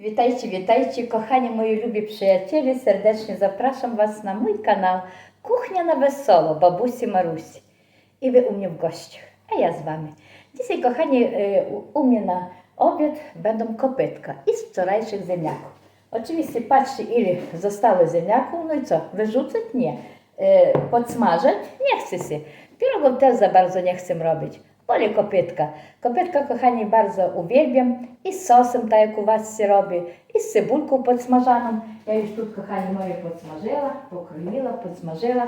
Witajcie, witajcie, kochani moi lubi przyjaciele. Serdecznie zapraszam Was na mój kanał Kuchnia na Wesoło Babusi Marusi. I Wy u mnie w gościach, a ja z Wami. Dzisiaj, kochani, y, u mnie na obiad będą kopytka i z wczorajszych ziemniaków. Oczywiście patrzcie, ile zostało ziemniaków, no i co, wyrzucać? Nie. Y, Podsmażać? Nie chcę się. Pierogów też za bardzo nie chcę robić. Boli kopytka. Kopytka, kochani, bardzo uwielbiam i z sosem, tak jak u Was się robi, i z cebulką podsmażaną. Ja już tu, kochani, moje podsmażyła, pokroiła, podsmażyła,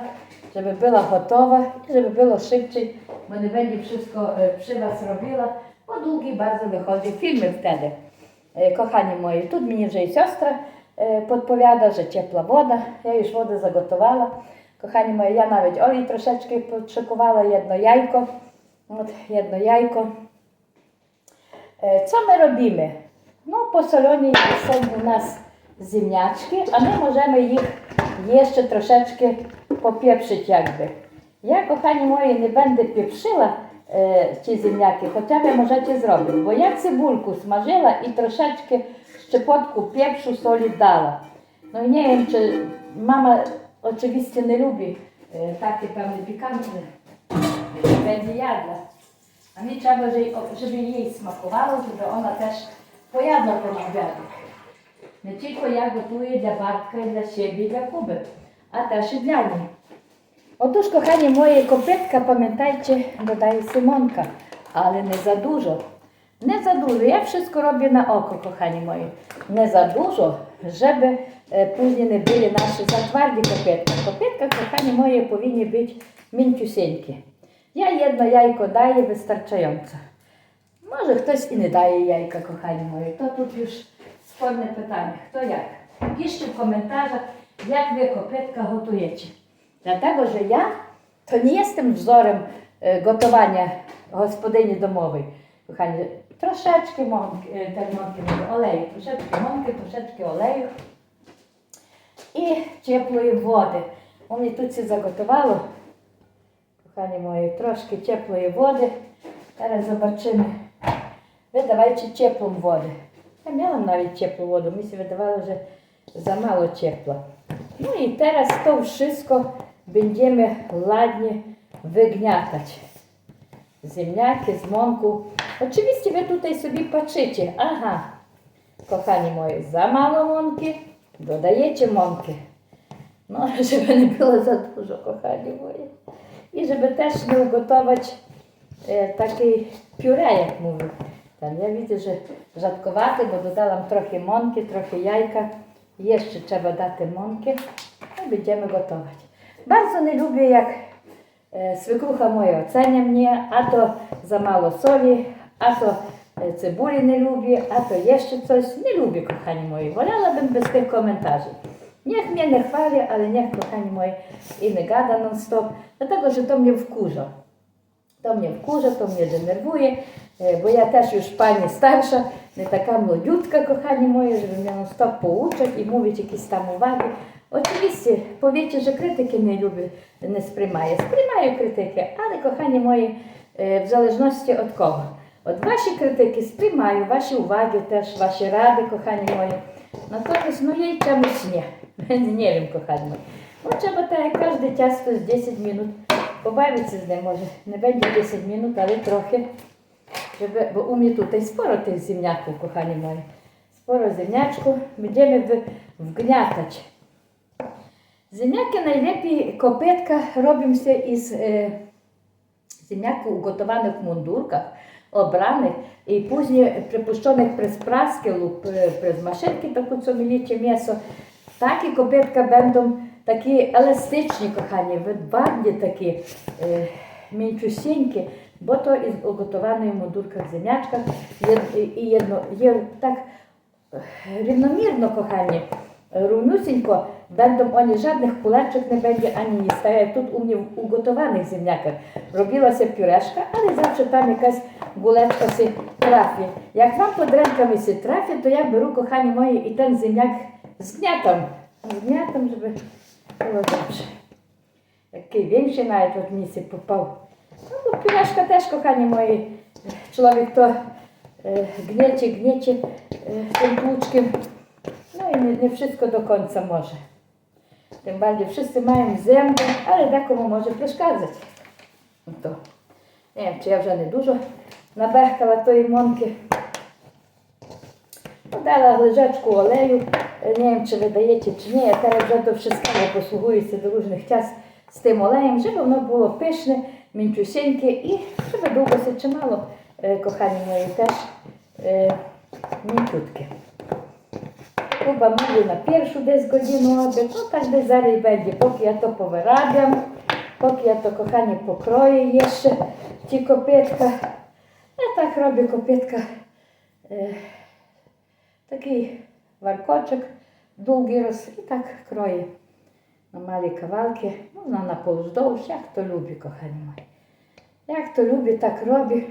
żeby była gotowa i żeby było szybciej, bo nie będzie wszystko przy Was robiła, bo długi bardzo wychodzi filmy wtedy. Kochani moi, tu mnie вже і сестра podpowiada, że ciepła woda. Ja już wodę zagotowała. Kochani moi, ja nawet olej troszeczkę podszykowała, jedno jajko. От Jedno jajko. Co ми робимо? Ну, по солоні у нас зімнячки, а ми можемо їх є ще трошечки попепшити, якби. Я, кохані мої, не бенде піпшила е, ці зімняки, хоча ви можете зробити. Бо я цибульку смажила і трошечки щепотку пепшу солі дала. Ну, не, мама, очевидно, не любить такі певні пікантні będzie jadła. A mi trzeba, żeby jej smakowało, żeby ona też pojadła ten obiadek. Nie no tylko ja gotuję dla Bartka, dla siebie, dla Kuby, a też i dla niej. Otóż, kochani moje, kompletka, pamiętajcie, dodaje simonka, ale nie za dużo. Nie za dużo. Ja wszystko robię na oko, kochani moi. Nie za dużo, żeby e, później nie były nasze za twarde kopietka. Kopietka, kochani moje, powinny być mięciusieńkie. Я єдно яйко даю вистачаюче. Може хтось і не дає яйка, кохані мої, то тут вже спорне питання. Хто як? Пишіть в коментарях, як ви копитка готуєте. Для того що я то не є тим взором е, готування господині домової. Кохані, трошечки е, монки, олею, трошечки монки, трошечки олею і теплої води. Вони тут все заготувало пані мої, трошки теплої води. Зараз побачимо. Видавайте теплу воду. Я мала навіть теплу воду, мені видавало вже замало тепла. Ну і зараз то все будемо ладні вигнятати. Земляки, змонку. Oczywiście wy tutaj sobie patrzycie. Aha, kochani moi, za mało mąki, dodajecie mąki. No, żeby nie było za dużo, kochani moi. i żeby też nie ugotować e, takiej pióre, jak mówię. Tam ja widzę, że rzadkowaty, bo dodałam trochę mąki, trochę jajka. Jeszcze trzeba dać mąkę i będziemy gotować. Bardzo nie lubię, jak e, swekrucha moja ocenia mnie, a to za mało soli, a to e, cebuli nie lubię, a to jeszcze coś. Nie lubię, kochani moi. Wolałabym bez tych komentarzy. Niech mnie nie chwali, ale niech, kochani moi, i nie gada non-stop, dlatego, że to mnie wkurza. To mnie wkurza, to mnie denerwuje, bo ja też już pani starsza, nie taka młodziutka, kochani moi, żeby mnie non-stop pouczać i mówić jakieś tam uwagi. Oczywiście powiecie, że krytyki nie lubię, nie spриймає. Сприймаю krytykę, ale kochani moi, w zależności od kogo. Od waszej krytyki spриймаю, wasze uwagi też, wasze rady, kochani moi. Натомість, ну я й чомусь не. Не вім, кохання. Ну, треба так, як кожне час 10 минут. Побавитися з ним може. Не буде 10 минут, але трохи. Щоб, бо у мене тут і споро тих земняків, кохані мої. Споро земнячку. Будемо в, вгнятач. Земняки найлепі копитка робимося із е, э, земняку у готованих мундурках obranych i później przepuszczonych przez praskę lub przez maszynki, taką co milicie mięso. Takie kobietka będą takie elastyczne, kochanie, wydbadnie takie, e, mięciusieńkie, bo to jest ugotowane w mundurkach, ziemniaczkach jed, i jedno, jed, tak równomierno, kochanie, równiusieńko, Będą oni, żadnych kuleczek nie będzie, ani nic. Tak jak tu u mnie w ugotowanych ziemniakach. Robiła się pióreczka, ale zawsze tam jakaś guleczka się trafi. Jak mam pod rękami się trafię, to ja biorę, kochani moi, i ten ziemniak zgniatam. Zgniatam, żeby było dobrze. Taki większy nawet od mnie się popał. No bo pióreczka też, kochani moi, człowiek to e, gniecie, gniecie e, tym tłuczkiem. No i nie, nie wszystko do końca może. Тим більше wszyscy mają zęby, ale dekomu może przeszkadzać. No to nie wiem, czy вже не дуже набехкала тої монки. Подала лежачку олею, е, не wiem, чи ви даєте, чи ні. Я зараз вже до всього послугуюся до різних час з тим олеєм, щоб воно було пишне, мінчусеньке і щоб довго чимало, е, кохані мої теж мінчутки. Е, Люба може на першу десь годину робить, ну так десь зараз беді, поки я то повирадям, поки я то кохання покрою є ще ті копитка. Я так роблю копитка е, такий варкочок довгий роз і так крою на малі кавалки, можна ну, на повздовж, як то любить, кохані мої. Як то любить, так робить.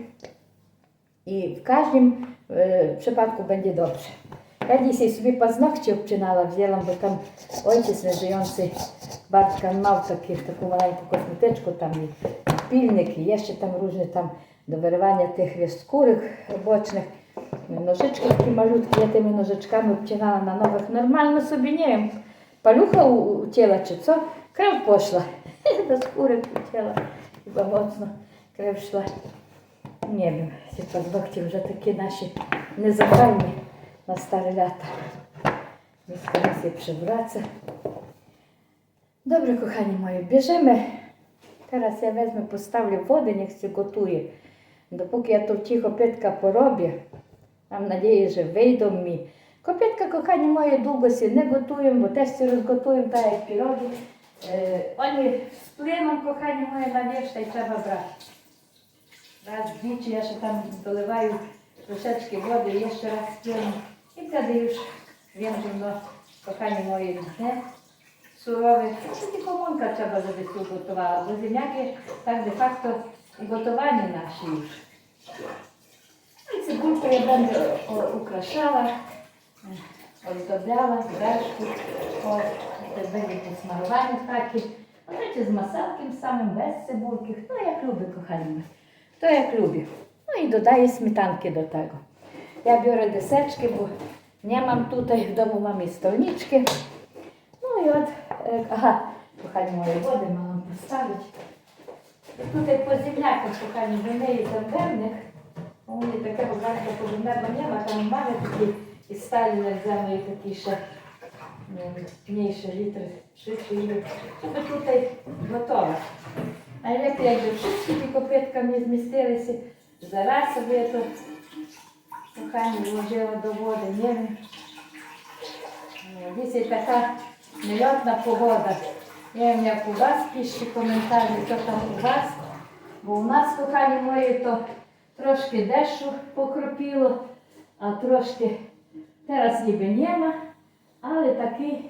І в кожному е, випадку буде добре. Ja dzisiaj sobie paznokcie obczynała, wzięłam, bo tam ojciec leżący, Bartka miał takie, taką maleńką kosmetyczkę tam i pilnik i jeszcze tam różne tam do wyrwania tych wiesz, skórek bocznych. Nożyczki takie malutkie, ja tymi nożyczkami obcinałam na nowych. Normalno sobie, nie wiem, palucha ucięła czy co, krew poszła. Do skórek ucięła, chyba mocno krew szła. Nie wiem, te paznokcie już takie nasze niezapalne. na stare lata. Więc teraz je przewracę. Dobra, kochani moi, bierzemy. Teraz ja wezmę, postawię wodę, niech się gotuje. Dopóki ja to cicho pietka porobię, mam nadzieję, że wyjdą mi. Kopietka, kochani moje, długo się nie gotują, bo też się rozgotują, tak jak pierogi. E, oni z plemą, kochani moje, na wierzch i trzeba brać. Raz, widzicie, ja się tam dolewają troszeczkę wody, jeszcze raz z plemą. І плядиш, Він жінно кохання моє не сурове. Ну, це тільки комунка треба завести готувала, бо земляки так де-факто готовані наші вже. Ну, і цибульку я бенде украшала, е, оздобляла, вершку, великі смарувані такі. Речі з масалким самим, без цибульки. Хто як любить, кохані? Хто як любить. Ну і додає сметанки до того. Ja biorę deseczkę, bo nie mam tutaj w domu, mam i stolniczki. No i od... Aha, kochani, moje wody mam postawić. Tutaj po ziemniakach, kochani, wymyję tam pewnych. U mnie takiego garnka porządnego nie ma, tam mamy taki i stali jak za mną taki jeszcze mniejszy litr, szybszy litr, żeby tutaj gotować. Najlepiej, jakby wszystkie te kopietka nie zmieściły się, zaraz sobie to кохання вложила до води, ні. Ну, Дійсно така нельотна погода. Я їм як у вас пішли коментарі, то там у вас. Бо у нас, кохані мої, то трошки дещо покропіло, а трошки зараз ніби нема, але такий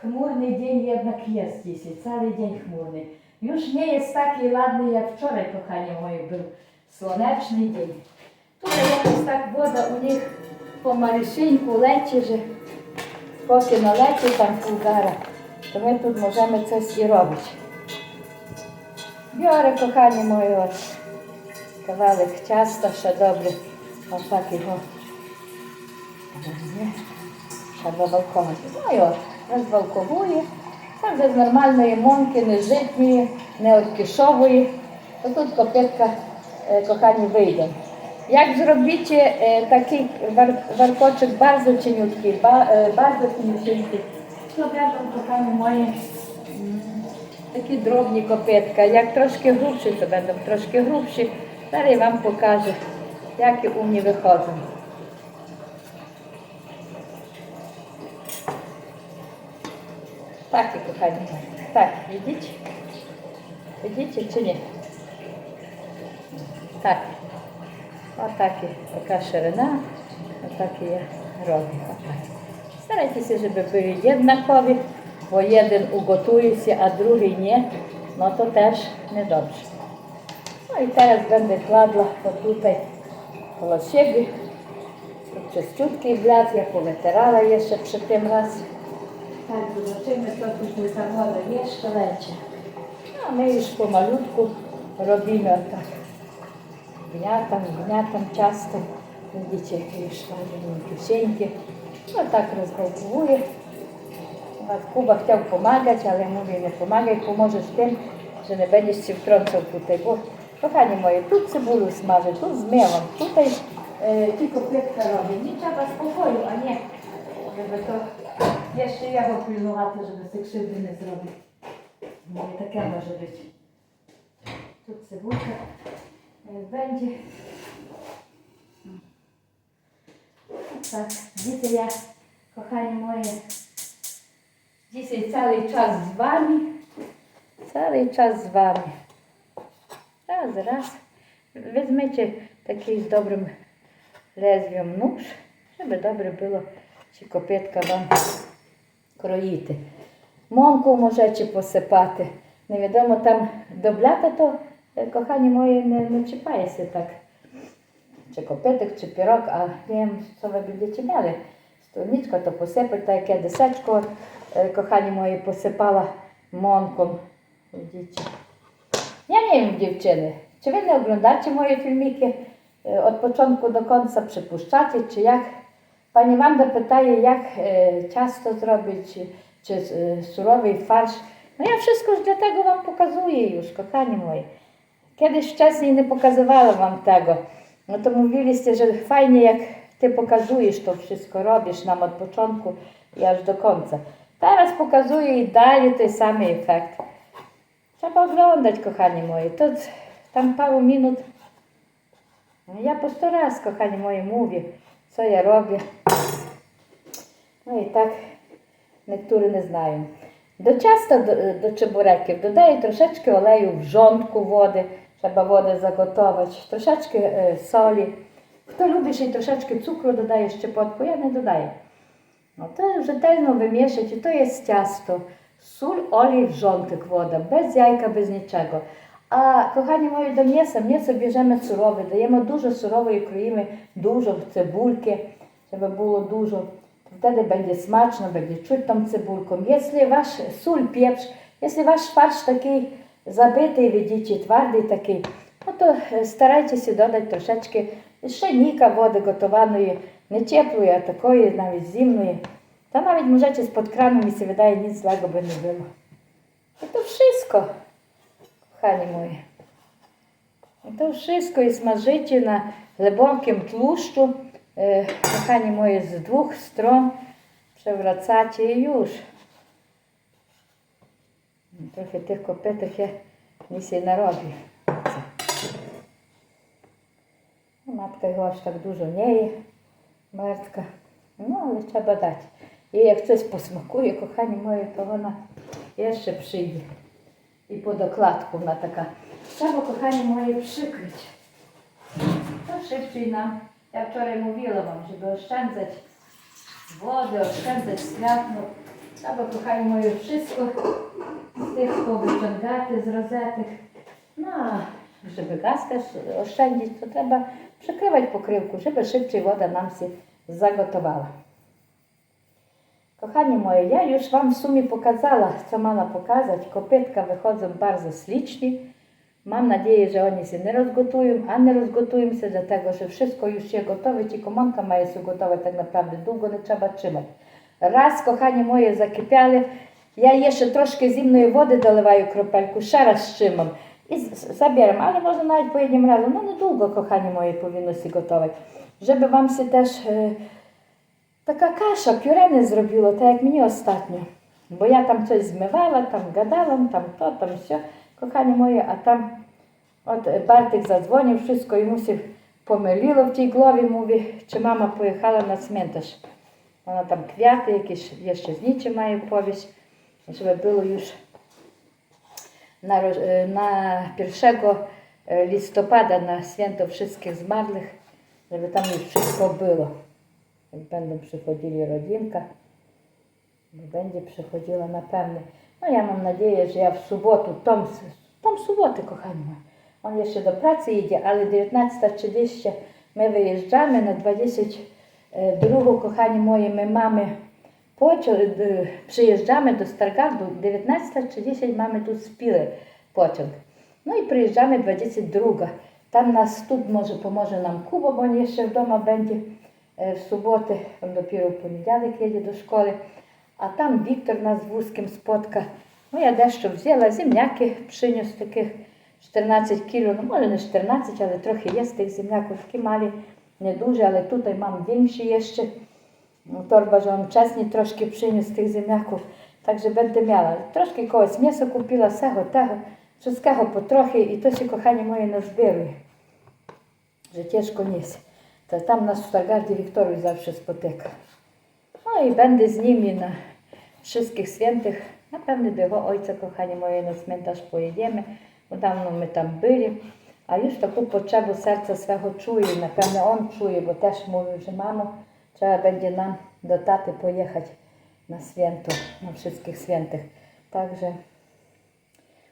хмурний день єднак є здесь, цілий день хмурний. Już nie jest taki ładny jak wczoraj, kochanie moje, był słoneczny dzień. Тут якось так вода у них помалішеньку лечить, поки налечі там пулгара, то ми тут можемо щось і робити. Бьоре, кохані мої, ось кавалик часто, що добре, а так його треба балконити. Ну і от, розбалковує, це без нормальної монки, не житньої, не откішової. Тут копитка е, кохані вийде. Jak zrobicie taki warkoczek bardzo cieniutki, bardzo cieniutki, to będą kochane moje takie drobne kopietka. Jak troszkę grubsze, to będą troszkę grubsze. Dalej Wam pokażę, jakie u mnie wychodzą. Takie, kochani. Tak, widzicie? Widzicie czy nie? Tak. a takie, taka szeryna, o takie ja robię. Tak. Starajcie się, żeby były jednakowi, bo jeden ugotuje się, a drugi nie, no to też nie dobrze. No i teraz będę kładła tutaj koło siebie. Tu czyściutki blat, ja powyterala jeszcze przy tym raz. Tak, zobaczymy, to tu mój samochód jeszcze lecie. A my już pomalutku robimy tak. гнятам, гнятам часто дітей тюсеньки. Ну так розбалкує. Куба хотів допомагати, але мові не допомагає, поможеш тим, що не будеш всі втронців пути. Бо, кохані мої, тут цибулю смажу, тут з милом, тут е, тільки плитка робить. Нічого спокою, а не то я ще його пильнувати, щоб кшивди не зробити. Таке може бути. Тут цибулька. Е, Бенді. Так, діти я, кохані мої, діти цілий час з вами. Цілий час з вами. Раз, раз. Візьмете такий з добрим лезвієм нож, щоб добре було, чи копитка вам кроїти. Монку може чи посипати. Невідомо там доблята то. E, kochanie moje, nie, no, nie no, czepaję się tak, czy kopetek, czy pierog, a wiem, co wy będziecie mieli. Stolniczko to posypać, tak jak ja deseczko, e, kochanie moje, posypała mąką. Widzicie? Ja nie wiem, dziewczyny, czy wy nie oglądacie moje filmiki e, od początku do końca, przypuszczacie, czy jak? Pani Wanda pytaje, jak ciasto zrobić, czy surowy farsz. No ja wszystko już dlatego Wam pokazuję już, kochani moi. Kiedyś wcześniej nie pokazywałam Wam tego. No to mówiliście, że fajnie jak Ty pokazujesz to wszystko, robisz nam od początku i aż do końca. Teraz pokazuję i daję ten sam efekt. Trzeba oglądać, kochani moi. To tam paru minut. Ja po sto raz, kochani moi, mówię, co ja robię. No i tak niektórzy nie znają. Do ciasta, do, do czebureków dodaję troszeczkę oleju, wrzątku wody. Треба води заготовити, трошечки е, солі. Хто любить, ще й трошечки цукру додає, щепотку, я не додаю. Ну, то Жительно вимішать, і то є тісто. Суль, олій, жонтик вода, без яйка, без нічого. А кохані мої до м'яса, м'ясо біжемо сурове, даємо дуже сурової кроїми, дуже цибульки, щоб було дуже. Тоді буде смачно, буде чуть там цибулком. Якщо ваш суль п'єш, якщо ваш фарш такий забитий відічі, твердий такий. Ото ну, е, старайтеся додати трошечки ще ніка води готованої, не теплої, а такої, навіть зімної. Та навіть можете з під краном і видає, ніц злого би не було. І то всіско, кохані мої. І то всіско і смажите на глибоким тлущу, е, кохані мої, з двох сторон, przewracacie i już. Трохи тих копиток я ніс і нароблю. Ну, матка його аж так дуже в неї мертка. Ну, але треба дати. І як щось посмакує, кохані мої, то вона є ще пшиє. І по докладку вона така. Треба, кохані мої, пшикрить. То шибше й нам. Я вчора йому віла вам, щоб ощензать воду, ощензать святну. Треба, кохані мої, вшиску. tych powyciągati z rozetek. No, żeby gaskę oszczędzić, to trzeba przykrywać pokrywku, żeby szybciej woda nam się zagotowała. Kochani moje, ja już Wam w sumie pokazała, co mala pokazać. Kopytka wychodzą bardzo ślicznie. Mam nadzieję, że oni się nie rozgotują, a nie rozgotują się dlatego, że wszystko już się gotowe, I komanka ma się gotowa, tak naprawdę długo nie trzeba trzymać. Raz, kochani moje, zakipiali, Я є ще трошки зімної води доливаю кропельку, ще раз з чимом. І заберемо, але можна навіть поїднім одним разом. Ну, недовго, кохані мої, повинно сі готувати. Вже би вам всі теж е, така каша, пюре не зробило, так як мені остатньо. Бо я там щось змивала, там гадала, там то, там все, кохані мої, а там от Бартик задзвонив, щось йому всі помиліло в тій голові, мові, чи мама поїхала на цментаж. Вона там кв'яти, якісь я ще з знічі має повість. żeby było już na, e, na 1 e, listopada, na święto wszystkich zmarłych, żeby tam już wszystko było. Jak będą przychodzili rodzinka, będzie przychodziła na pewno. No ja mam nadzieję, że ja w sobotę, tą, tą sobotę, kochani no. on jeszcze do pracy idzie, ale 19.30 my wyjeżdżamy na 22, e, kochani moje, my mamy Przyjeżdżamy do Stargardu, 19 lat czy 10 mamy tu spilę pociąg. No i przyjeżdżamy 22. Tam nas stud może pomoże nam Kubo, bo on jeszcze w domu będzie w sobotę, on dopiero w poniedziałek jedzie do szkoły. A tam Wiktor nas wózkiem spotka. No ja deszczu wzięła, ziemniaki przyniósł takich 14 kilo, no może nie 14, ale trochę jest tych ziemniaków, takie mali, nieduże, ale tutaj mam większy jeszcze. no, torba, że on czas nie troszkę przyniósł tych ziemniaków, także będę miała. Troszkę kogoś mięso kupiła, sego, tego, wszystkiego po trochę i to się, kochani moje, nazbieruje, że ciężko nie jest. To tam nas w Targardzie Wiktorów zawsze spotyka. No i będę z nimi na wszystkich świętych. Na pewno do jego ojca, kochani moje, na cmentarz pojedziemy, bo dawno my tam byli. A już taką potrzebę serca swego czuję, na pewno on czuje, bo też mówił, że mamo, Trzeba będzie nam do taty pojechać na święto, na wszystkich świętych. Także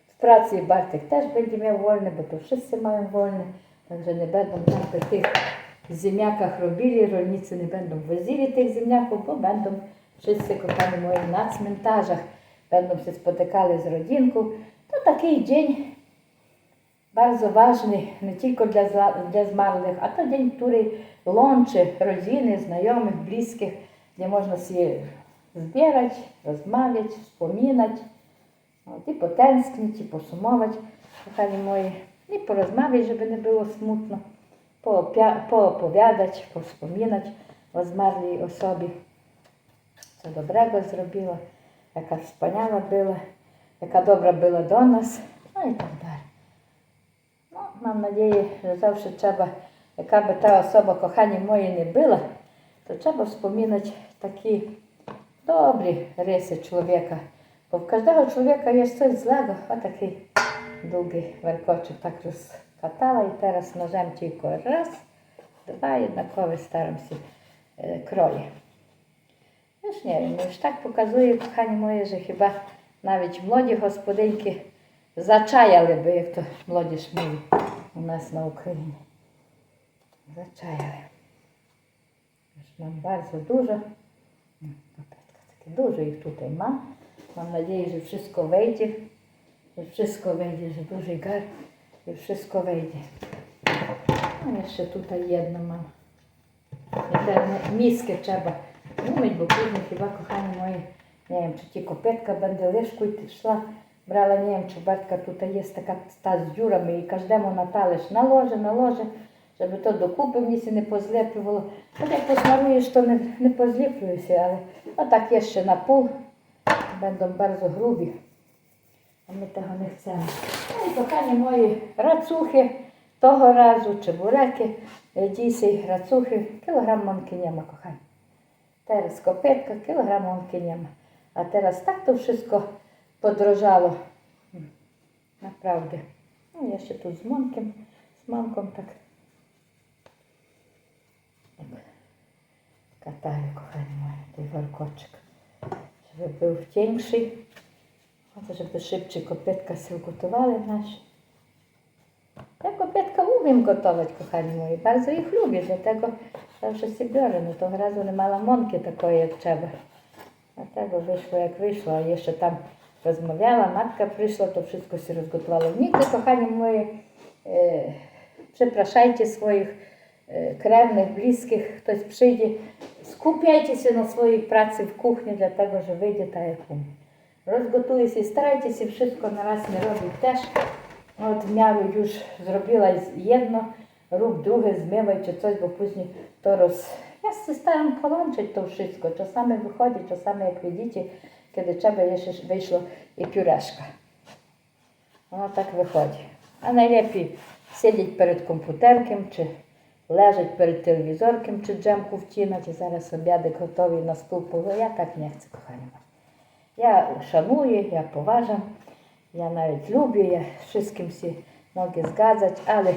w pracy Bartek też będzie miał wolny, bo to wszyscy mają wolny. Także nie będą tam po tych ziemniakach robili, rolnicy nie będą wozili tych ziemniaków, bo będą wszyscy kochani moi na cmentarzach. Będą się spotykali z rodzinką. To taki dzień bardzo ważny nie tylko dla, dla zmarłych, a to dzień, który łączy rodziny, znajomych, bliskich, gdzie można się zbierać, rozmawiać, wspominać i potęsknić, i posumować, kochani moi, i porozmawiać, żeby nie było smutno, poopowiadać, wspominać o zmarłej osobie, co dobrego zrobiła, jaka wspaniała była, jaka dobra była do nas, no i tak dalej mam nadzieję, że zawsze trzeba, jaka by ta osoba, kochanie moje, nie była, to trzeba wspominać takie dobre rysy człowieka. Bo w każdego człowieka jest coś złego, a taki długi warkoczyk tak rozkatała i teraz nożem tylko raz, dwa jednakowe staram się e, kroję. Już nie wiem, już tak pokazuje, kochani moje, że chyba nawet młodzi gospodynki Зачаяли би, як то молодіж милі у нас на Україні. Зачаяли. Нам дуже дуже. Дуже їх тут нема. Mam nadzieję, że wszystko wejdzie, że wszystko wejdzie, że duży gar, że wszystko wejdzie. No jeszcze tutaj jedno mam. I te miskę trzeba umyć, bo później chyba, kochani moi, nie wiem, czy ci kopetka będę leszku i szła, Брала німчу, батька тут є така та з дюрами і кожному напалиш наложе, наложе, щоб то докупи мені не позліплювало. От як посмаруєш, то не не позліплююся, але отак є ще на пол, бендом берзо грубі. А ми того не хочемо. Ну і кохані мої рацухи того разу, чебуреки, діси, рацухи, кілограм манки нема, кохані. Зараз копитка, кілограм манки нема. А зараз так то все подорожало. Направді. Ну, я ще тут з мамком, з мамком так. Катаю, кохані мої, той варкочик. Щоб був тінший. Оце, щоб шибче копитка си готували наші. Я копитка умім готувати, кохані мої. Bardzo їх люблю, для того завжди всі беру. Ну, того разу не мала монки такої, як треба. А того вийшло, як вийшло, а є ще там rozmawiała, matka przyszła, to wszystko się rozgotowało. Nigdy, kochani moi, e, przepraszajcie swoich e, krewnych, bliskich, ktoś przyjdzie, skupiajcie się na swojej pracy w kuchni, dlatego że wyjdzie ta jak Rozgotuję się, starajcie się wszystko na raz nie robić też. От м'яли już зробила jedno, rób drugie, zmywaj czy coś, bo później to roz... Ja się staram połączyć to wszystko. Czasami wychodzi, czasami jak widzicie, kiedy trzeba, jeszcze wyszło i pióraszka. Ono tak wychodzi. A najlepiej siedzieć przed komputerkiem, czy leżeć przed telewizorkiem, czy dżemku wcinać i zaraz obiady gotowi na stół położę. Ja tak nie chcę, kochani. Ja szanuję, ja poważam, ja nawet lubię, ja wszystkim się mogę zgadzać, ale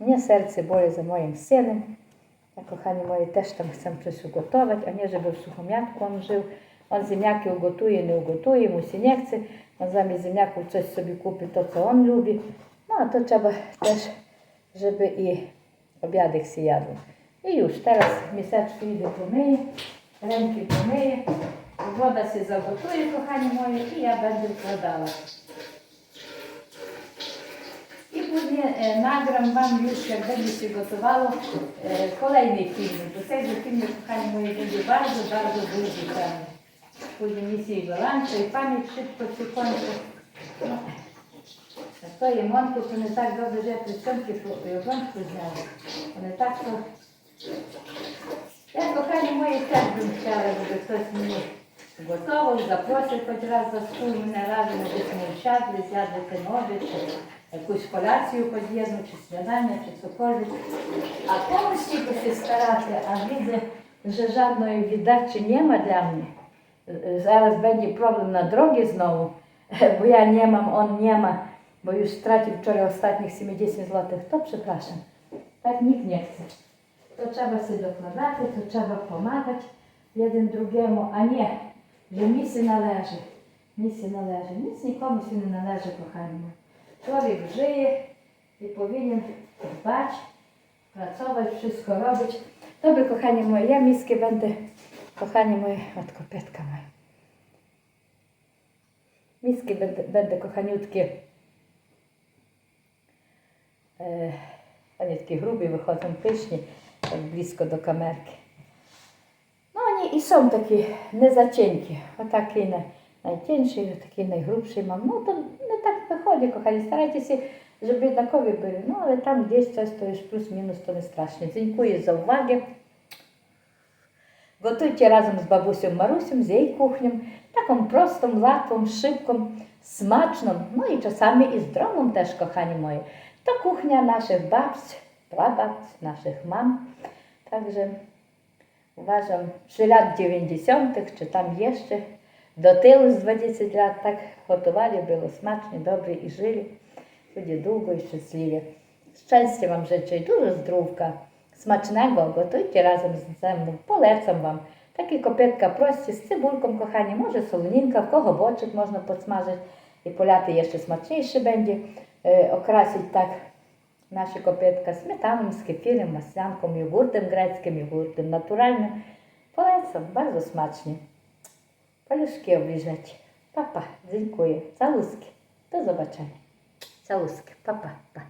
mnie serce boli za moim synem. Ja, kochani moje, też tam chcę coś ugotować, a nie żeby w suchomiatku on żył. Он земляки уготує, не уготує, йому не хце, він замість земляків щось собі купить, то це він любить. Ну, а то треба теж, щоб і об'ядик сіяли. І юж, зараз місячки йде помиє, ремки помиє, вода си заготує, кохані мої, і я буду вкладала. І буде е, награм вам юж, як буде готувало е, колейний фільм. До цей фільм, кохані мої, буде дуже, дуже, дуже цінний. Потім сіла ланка і пам'ять швидко тихонько. Ну, а то є монки, то не так добре вже присунки, то йогонку взяли. Вони так, що... Я мої моє серце мчала, бо хтось мені готовий, запросив хоч раз за стул, мене разом десь мовчати, з'ядати ноги, чи якусь коляцію под'єдну, чи свідання, чи цуколі. А комусь тільки старати, а люди вже жадної віддачі нема для мене. zaraz będzie problem na drogie znowu, bo ja nie mam, on nie ma, bo już stracił wczoraj ostatnich 70 zł, to przepraszam, tak nikt nie chce. To trzeba sobie dokładać, to trzeba pomagać jeden drugiemu, a nie, że mi się należy, mi się należy, nic nikomu się nie należy, kochani. Człowiek żyje i powinien dbać, pracować, wszystko robić. Dobry kochanie moje, ja miskie będę Kochani moje od kopetka moja. Miski będę, będę kochaniutkie. E, oni takie grubie wychodzą, pyszni, tak blisko do kamerki. No oni i są takie nie za cienkie. O takiej na, najcieńszej, o takiej najgrubszej mam. No to no tak wychodzi, kochani. Starajcie się, żeby jednakowie byli. No ale tam gdzieś coś to już plus minus, to nie strasznie. Dziękuję za uwagę. Готуйте разом з бабусею Марусем, з її кухнем, таком простом, лаком, шибком, смачном, ну і часами і здоровим теж, кохані мої. To kuchnia naszych babć, prababć, naszych mam. Także uważam, przy lat 90. czy tam jeszcze, do tyłu z 20 lat tak gotowali, było smacznie, dobrze i żyli. Ludzie długo i szczęśliwie. Szczęście Wam życzę i dużo zdrówka. Смачненько готуйте разом з землем, полерцем вам. Такі копитка прості, з цибульком, кохані, може солонінка, в кого бочок можна подсмажити і поляти є ще смачніше бенді, е, окрасить так наші копитка сметаном, з кефіром, маслянком, йогуртом, грецьким йогуртом, натуральним. Полерцем дуже смачні. Палюшки обліжать. Папа, дзінькує. Залузки. До побачення. Цалуски. Папа, па.